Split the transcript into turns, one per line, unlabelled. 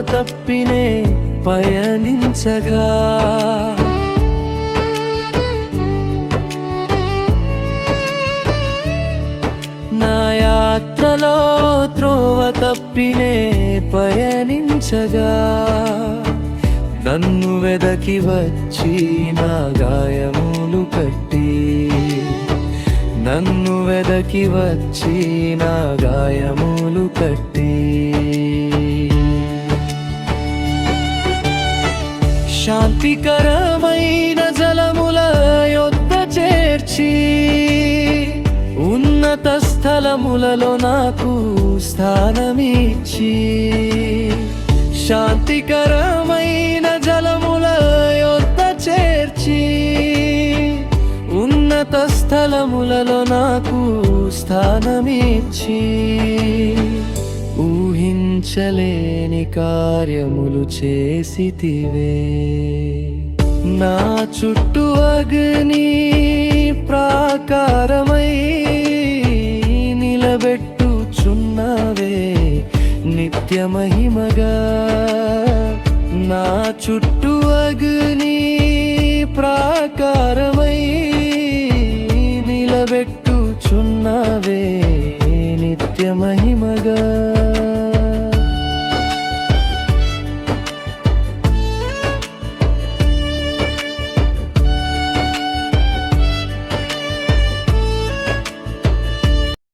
తప్పినే పయనించగా. నా యాత్రలో త్రోవ తప్పినే పయనించగా. నన్ను వెదకి వచ్చి నా గాయములు కట్టి. నన్ను వెదకి వచ్చి నా గాయములు కట్టి. శాంతికరమైన జలముల యొద్ద చేర్చి ఉన్నత స్థలములలో నాకు స్థానమిచ్చి శాంతికరమైన జలముల యొద్ద చేర్చి ఉన్నత స్థలములలో నాకు స్థానమిచ్చి. ఊహించలేని కార్యములు చేసితివే. నా చుట్టూ అగ్ని ప్రాకారమై నిలబెట్టుచున్నావే. నిత్య మహిమగా నా చుట్టూ అగ్ని ప్రాకారమై నిలబెట్టుచున్నావే. నిత్య మహిమగా